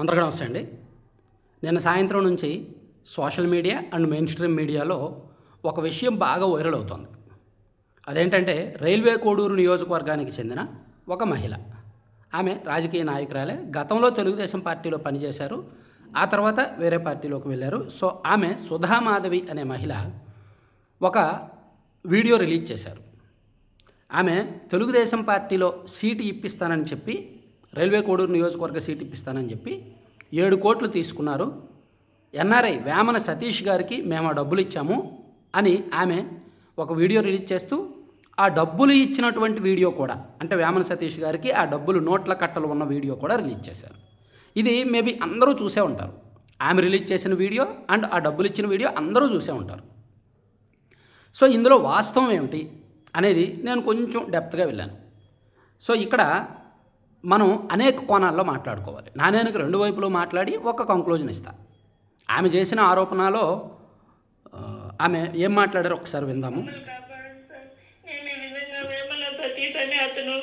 అందరికీ నమస్తే అండి. నిన్న సాయంత్రం నుంచి social media and mainstream మీడియాలో ఒక విషయం బాగా వైరల్ అవుతోంది. అదేంటంటే రైల్వే కోడూరు నియోజకవర్గానికి చెందిన ఒక మహిళ. ఆమె రాజకీయ నాయకురాలే. గతంలో తెలుగుదేశం పార్టీలో పనిచేశారు. ఆ తర్వాత వేరే పార్టీలోకి వెళ్ళారు. సో ఆమె సుధామాధవి అనే మహిళ ఒక వీడియో రిలీజ్ చేశారు. ఆమె తెలుగుదేశం పార్టీలో సీటు ఇప్పిస్తానని చెప్పి రైల్వే కోడూరు నియోజకవర్గ సీట్ ఇప్పిస్తానని చెప్పి ఏడు కోట్లు తీసుకున్నారు. ఎన్ఆర్ఐ వేమన సతీష్ గారికి మేము ఆ డబ్బులు ఇచ్చాము అని ఆమె ఒక వీడియో రిలీజ్ చేస్తూ ఆ డబ్బులు ఇచ్చినటువంటి వీడియో కూడా అంటే వేమన సతీష్ గారికి ఆ డబ్బులు నోట్ల కట్టలు ఉన్న వీడియో కూడా రిలీజ్ చేశారు. ఇది మేబీ అందరూ చూసే ఉంటారు. ఆమె రిలీజ్ చేసిన వీడియో అండ్ ఆ డబ్బులు ఇచ్చిన వీడియో అందరూ చూసే ఉంటారు. సో ఇందులో వాస్తవం ఏమిటి అనేది నేను కొంచెం డెప్త్గా వెళ్ళాను. సో ఇక్కడ మనం అనేక కోణాల్లో మాట్లాడుకోవాలి. నాణ్యానికి రెండు వైపులు మాట్లాడి ఒక కంక్లూజన్ ఇస్తా. ఆమె చేసిన ఆరోపణలో ఆమె ఏం మాట్లాడారో ఒకసారి విందాము. సార్. విధంగా సతీష్ అని అతను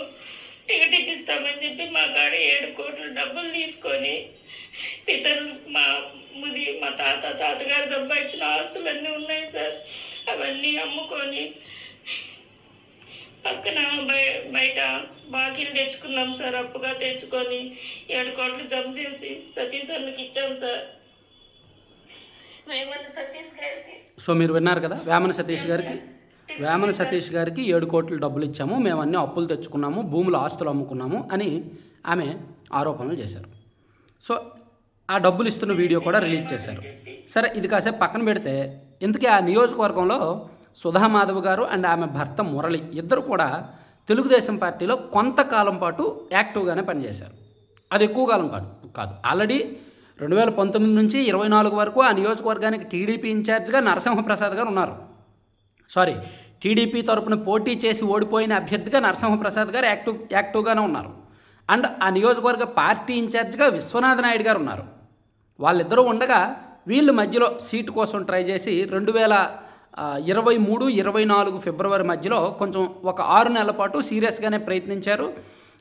టికెట్ ఇప్పిస్తామని చెప్పి మా కాడ ఏడు కోట్లు డబ్బులు తీసుకొని ఇతను మా ముది మా తాత తాతగారు సంపాదించిన ఆస్తులన్నీ ఉన్నాయి సార్. అవన్నీ అమ్ముకొని పక్కన బయ బయట బాకీలు తెచ్చుకున్నాం సార్ అప్పుగా తెచ్చుకొని ఏడు కోట్లు జమ చేసి సతీష్ అన్నకి ఇచ్చాం సార్. వేమన సతీష్ గారికి. సో మీరు విన్నారు కదా వేమన సతీష్ గారికి? వేమన సతీష్ గారికి ఏడు కోట్ల డబ్బులు ఇచ్చాము మేము అన్ని అప్పులు తెచ్చుకున్నాము భూములు ఆస్తులు అమ్ముకున్నాము అని ఆమె ఆరోపణలు చేశారు. సో ఆ డబ్బులు ఇస్తున్న వీడియో కూడా రిలీజ్ చేశారు. సరే ఇది కాసేపు పక్కన పెడితే ఇంతకీ ఆ నియోజకవర్గంలో సుధామాధవ్ గారు అండ్ ఆమె భర్త మురళి ఇద్దరు కూడా తెలుగుదేశం పార్టీలో కొంతకాలం పాటు యాక్టివ్గానే పనిచేశారు. అది ఎక్కువ కాలం కాదు కాదు. ఆల్రెడీ రెండు వేల పంతొమ్మిది నుంచి ఇరవై నాలుగు వరకు ఆ నియోజకవర్గానికి టీడీపీ ఇన్ఛార్జ్గా నరసింహప్రసాద్ గారు ఉన్నారు. సారీ టీడీపీ తరపున పోటీ చేసి ఓడిపోయిన అభ్యర్థిగా నరసింహప్రసాద్ గారు యాక్టివ్ యాక్టివ్గానే ఉన్నారు. అండ్ ఆ నియోజకవర్గ పార్టీ ఇన్ఛార్జ్గా విశ్వనాథ నాయుడు గారు ఉన్నారు. వాళ్ళిద్దరూ ఉండగా వీళ్ళు మధ్యలో సీటు కోసం ట్రై చేసి రెండు వేల ఇరవై మూడు ఇరవై నాలుగు ఫిబ్రవరి మధ్యలో కొంచెం ఒక ఆరు నెలల పాటు సీరియస్గానే ప్రయత్నించారు.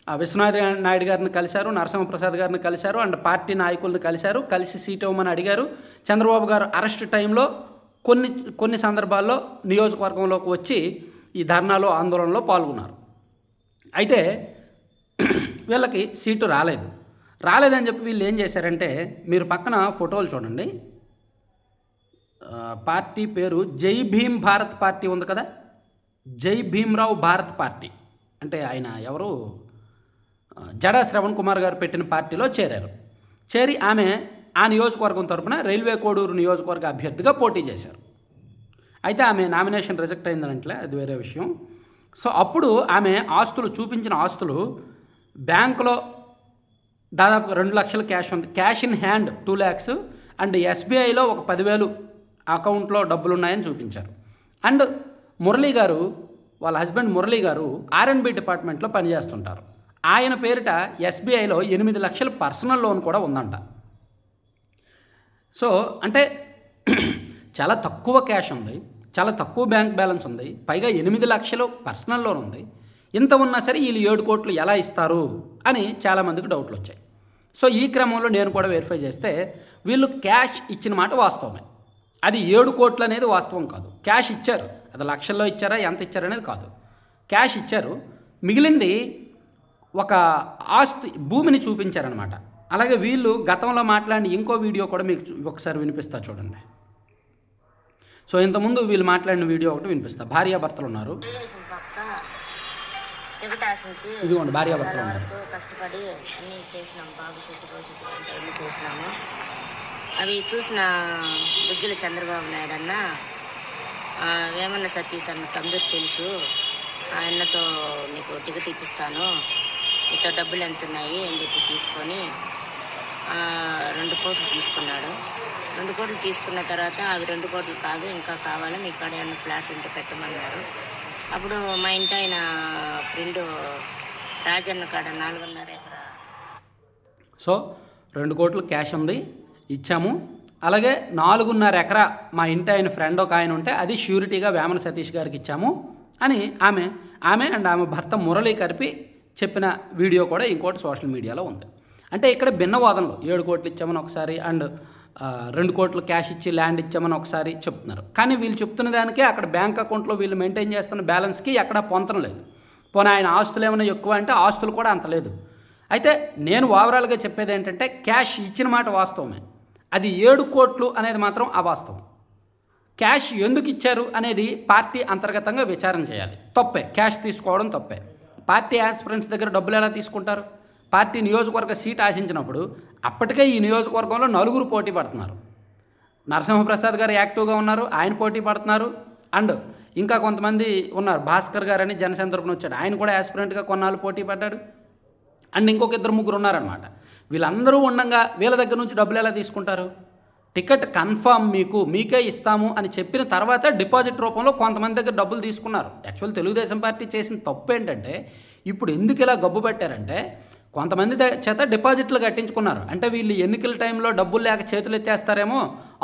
ఆ విశ్వనాథ నాయుడు గారిని కలిశారు నరసింహప్రసాద్ గారిని కలిశారు అండ్ పార్టీ నాయకులను కలిశారు. కలిసి సీట్ ఇవ్వమని అడిగారు. చంద్రబాబు గారు అరెస్ట్ టైంలో కొన్ని కొన్ని సందర్భాల్లో నియోజకవర్గంలోకి వచ్చి ఈ ధర్నాలో ఆందోళనలో పాల్గొన్నారు. అయితే వీళ్ళకి సీటు రాలేదు. రాలేదని చెప్పి వీళ్ళు ఏం చేశారంటే మీరు పక్కన ఫోటోలు చూడండి. పార్టీ పేరు జై భీమ్ భారత్ పార్టీ ఉంది కదా? జై భీమ్రావు భారత్ పార్టీ. అంటే ఆయన ఎవరు? జడా శ్రవణ్ కుమార్ గారు పెట్టిన పార్టీలో చేరారు. చేరి ఆమె ఆ నియోజకవర్గం తరపున రైల్వే కోడూరు నియోజకవర్గ అభ్యర్థిగా పోటీ చేశారు. అయితే ఆమె నామినేషన్ రిజెక్ట్ అయిందంటే అది వేరే విషయం. సో అప్పుడు ఆమె ఆస్తులు చూపించిన ఆస్తులు బ్యాంకులో దాదాపు రెండు లక్షల క్యాష్ ఉంది. Cash in hand two lakhs and ఎస్బీఐలో ఒక పదివేలు అకౌంట్లో డబ్బులు ఉన్నాయని చూపించారు. అండ్ మురళీ గారు వాళ్ళ హస్బెండ్ మురళీ గారు ఆర్ఎన్బి డిపార్ట్మెంట్లో పనిచేస్తుంటారు. ఆయన పేరిట ఎస్బీఐలో ఎనిమిది లక్షల పర్సనల్ లోన్ కూడా ఉందంట. సో అంటే చాలా తక్కువ క్యాష్ ఉంది చాలా తక్కువ బ్యాంక్ బ్యాలెన్స్ ఉంది పైగా ఎనిమిది లక్షలు పర్సనల్ లోన్ ఉంది. ఇంత ఉన్నా సరే వీళ్ళు ఏడు కోట్లు ఎలా ఇస్తారు అని చాలామందికి డౌట్లు వచ్చాయి. సో ఈ క్రమంలో నేను కూడా వెరిఫై చేస్తే వీళ్ళు క్యాష్ ఇచ్చిన మాట వాస్తవమే. అది ఏడు కోట్లు అనేది వాస్తవం కాదు. క్యాష్ ఇచ్చారు. అది లక్షల్లో ఇచ్చారా? ఎంత ఇచ్చారు అనేది కాదు. క్యాష్ ఇచ్చారు. మిగిలింది ఒక ఆస్తి భూమిని చూపించారనమాట అలాగే వీళ్ళు గతంలో మాట్లాడిన ఇంకో వీడియో కూడా మీకు ఒకసారి వినిపిస్తా చూడండి. సో ఇంతకుముందు వీళ్ళు మాట్లాడిన వీడియో ఒకటి వినిపిస్తా. భార్యాభర్తలు ఉన్నారు. ఇదిగోండి భార్యాభర్తలు ఉన్నారు. కష్టపడి అన్నీ చేసినాం. బాబు షెట్టి రోజు చేసినాము. అవి చూసిన దుగ్గిల చంద్రబాబు నాయుడు అన్న వేమన్న సతీష్ అన్న తమ్ముడు తెలుసు. ఆయనతో మీకు టికెట్ ఇప్పిస్తాను. మీతో డబ్బులు ఎంత ఉన్నాయి అని చెప్పి తీసుకొని రెండు కోట్లు తీసుకున్నాడు. రెండు కోట్లు తీసుకున్న తర్వాత అవి రెండు కోట్లు కాదు ఇంకా కావాలి? మీ కాడ ఏమన్నా ఫ్లాట్ ఉంటే పెట్టమన్నారు. అప్పుడు మా ఇంటి ఆయన ఫ్రెండ్ రాజన్న కాడ నాలుగున్నర ఎకరా సో రెండు కోట్లు క్యాష్ ఉంది. ఇచ్చాము. అలాగే నాలుగున్నర ఎకరా మా ఇంటి ఆయన ఫ్రెండ్ ఒక ఆయన ఉంటే అది ష్యూరిటీగా వేమన సతీష్ గారికి ఇచ్చాము. అని ఆమె ఆమె అండ్ ఆమె భర్త మురళి కలిపి చెప్పిన వీడియో కూడా ఇంకోటి సోషల్ మీడియాలో ఉంది. అంటే ఇక్కడ భిన్న వాదనలు. ఏడు కోట్లు ఇచ్చామని ఒకసారి అండ్ రెండు కోట్లు క్యాష్ ఇచ్చి ల్యాండ్ ఇచ్చామని ఒకసారి చెప్తున్నారు. కానీ వీళ్ళు చెప్తున్న దానికే అక్కడ బ్యాంక్ అకౌంట్లో వీళ్ళు మెయింటైన్ చేస్తున్న బ్యాలెన్స్కి ఎక్కడ పొంతన లేదు. పోనీ ఆయన ఆస్తులు ఏమైనా ఎక్కువ అంటే ఆస్తులు కూడా అంత లేదు. అయితే నేను ఓవరాల్గా చెప్పేది ఏంటంటే క్యాష్ ఇచ్చిన మాట వాస్తవమే. అది ఏడు కోట్లు అనేది మాత్రం అవాస్తవం. క్యాష్ ఎందుకు ఇచ్చారు అనేది పార్టీ అంతర్గతంగా విచారణ చేయాలి. తప్పే క్యాష్ తీసుకోవడం తప్పే. పార్టీ యాస్పిరెంట్స్ దగ్గర డబ్బులు ఎలా తీసుకుంటారు? పార్టీ నియోజకవర్గ సీట్ ఆశించినప్పుడు అప్పటికే ఈ నియోజకవర్గంలో నలుగురు పోటీ పడుతున్నారు. నరసింహప్రసాద్ గారు యాక్టివ్గా ఉన్నారు ఆయన పోటీ పడుతున్నారు అండ్ ఇంకా కొంతమంది ఉన్నారు. భాస్కర్ గారు అని జనసేన తరపున వచ్చాడు. ఆయన కూడా యాస్పిరెంట్గా కొన్నాళ్ళు పోటీ పడ్డాడు. అండ్ ఇంకొక ఇద్దరు ముగ్గురు ఉన్నారనమాట వీళ్ళందరూ ఉండగా వీళ్ళ దగ్గర నుంచి డబ్బులు ఎలా తీసుకుంటారు? టికెట్ కన్ఫామ్ మీకు మీకే ఇస్తాము అని చెప్పిన తర్వాత డిపాజిట్ రూపంలో కొంతమంది దగ్గర డబ్బులు తీసుకున్నారు. యాక్చువల్ తెలుగుదేశం పార్టీ చేసిన తప్పు ఏంటంటే ఇప్పుడు ఎందుకు ఇలా గబ్బు పెట్టారంటే కొంతమంది చేత డిపాజిట్లు కట్టించుకున్నారు. అంటే వీళ్ళు ఎన్నికల టైంలో డబ్బులు లేక చేతులు ఎత్తేస్తారేమో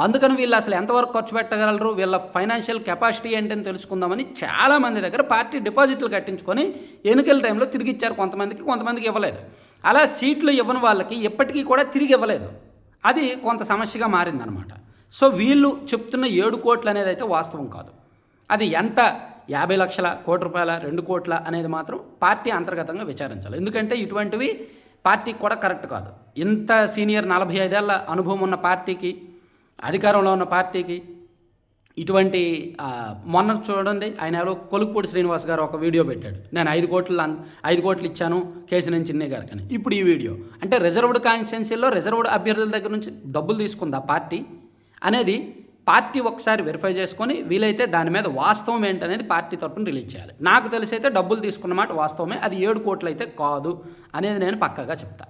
అందుకని వీళ్ళు అసలు ఎంతవరకు ఖర్చు పెట్టగలరు వీళ్ళ ఫైనాన్షియల్ కెపాసిటీ ఏంటని తెలుసుకుందామని చాలామంది దగ్గర పార్టీ డిపాజిట్లు కట్టించుకొని ఎన్నికల టైంలో తిరిగి ఇచ్చారు కొంతమందికి కొంతమందికి ఇవ్వలేదు. అలా సీట్లు ఇవ్వని వాళ్ళకి ఎప్పటికీ కూడా తిరిగి ఇవ్వలేదు. అది కొంత సమస్యగా మారిందనమాట. సో వీళ్ళు చెప్తున్న ఏడు కోట్లు అనేది అయితే వాస్తవం కాదు. అది ఎంత? యాభై లక్షల కోటి రూపాయల రెండు కోట్ల అనేది మాత్రం పార్టీ అంతర్గతంగా విచారించాలి. ఎందుకంటే ఇటువంటివి పార్టీకి కూడా కరెక్ట్ కాదు. ఇంత సీనియర్ నలభై ఐదేళ్ళ అనుభవం ఉన్న పార్టీకి అధికారంలో ఉన్న పార్టీకి ఇటువంటి మొన్న చూడండి ఆయన ఎవరో కొలుకుపూడి శ్రీనివాస్ గారు ఒక వీడియో పెట్టాడు. నేను ఐదు కోట్లు అన్- ఐదు కోట్లు ఇచ్చాను కేసినేని చిన్నయ్య గారికి అని ఇప్పుడు ఈ వీడియో. అంటే రిజర్వ్డ్ కాన్స్టిట్యున్సీలో రిజర్వ్డ్ అభ్యర్థుల దగ్గర నుంచి డబ్బులు తీసుకుందా పార్టీ? అనేది పార్టీ ఒకసారి వెరిఫై చేసుకొని వీలైతే దాని మీద వాస్తవం ఏంటనేది పార్టీ తరఫున రిలీజ్ చేయాలి. నాకు తెలిసి అయితే డబ్బులు తీసుకున్న మాట వాస్తవమే అది ఏడు కోట్లు అయితే కాదు అనేది నేను పక్కాగా చెప్తా.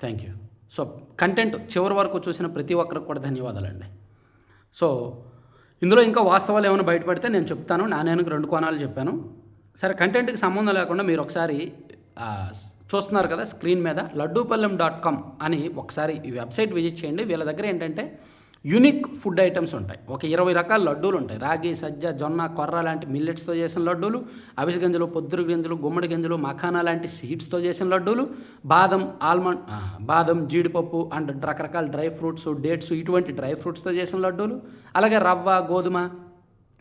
థ్యాంక్ యూ సో కంటెంట్ చివరి వరకు చూసిన ప్రతి ఒక్కరికి కూడా ధన్యవాదాలండి. సో ఇందులో ఇంకా వాస్తవాలు ఏమైనా బయటపడితే నేను చెప్తాను. నాణ్యానికి రెండు కోణాలు చెప్పాను. సరే కంటెంట్కి సంబంధం లేకుండా మీరు ఒకసారి చూస్తున్నారు కదా స్క్రీన్ మీద లడ్డూపల్లెం డాట్ కామ్ అని ఒకసారి ఈ వెబ్సైట్ విజిట్ చేయండి. వీళ్ళ దగ్గర ఏంటంటే యూనిక్ ఫుడ్ ఐటమ్స్ ఉంటాయి. ఒక ఇరవై రకాల లడ్డూలు ఉంటాయి. రాగి సజ్జ జొన్న కొర్ర లాంటి మిల్లెట్స్తో చేసిన లడ్డూలు అవిసె గింజలు పొద్దురు గింజలు గుమ్మడి గింజలు మఖానా లాంటి సీడ్స్తో చేసిన లడ్డూలు బాదం ఆల్మండ్ బాదం జీడిపప్పు అండ్ రకరకాల డ్రై ఫ్రూట్స్ డేట్స్ ఇటువంటి డ్రై ఫ్రూట్స్తో చేసిన లడ్డూలు అలాగే రవ్వ గోధుమ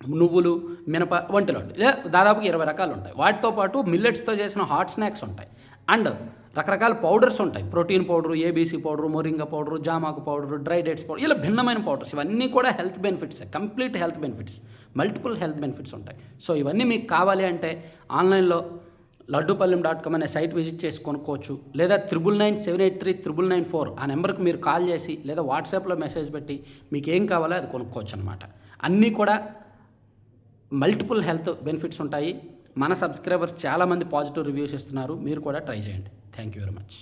నువ్వులు మినప వంటి లడ్డు దాదాపు ఇరవై రకాలు ఉంటాయి. వాటితో పాటు మిల్లెట్స్తో చేసిన హాట్ స్నాక్స్ ఉంటాయి. అండ్ రకరకాల పౌడర్స్ ఉంటాయి. Protein powder ABC powder moringa powder జామాకు powder dry dates powder ఇలా భిన్నమైన పౌడర్స్. ఇవన్నీ కూడా health benefits. Complete health benefits. Multiple health benefits ఉంటాయి. సో ఇవన్నీ మీకు కావాలి అంటే ఆన్లైన్లో లడ్డూపల్లెం డాట్ కామ్ అనే సైట్ విజిట్ చేసి కొనుక్కోవచ్చు. లేదా triple nine seven eight three triple nine four ఆ నెంబర్కి మీరు కాల్ చేసి లేదా వాట్సాప్లో మెసేజ్ పెట్టి మీకు ఏం కావాలో అది కొనుక్కోవచ్చు అనమాట అన్నీ కూడా మల్టిపుల్ హెల్త్ బెనిఫిట్స్ ఉంటాయి. మన సబ్స్క్రైబర్స్ చాలామంది పాజిటివ్ రివ్యూస్ ఇస్తున్నారు. మీరు కూడా ట్రై చేయండి. Thank you very much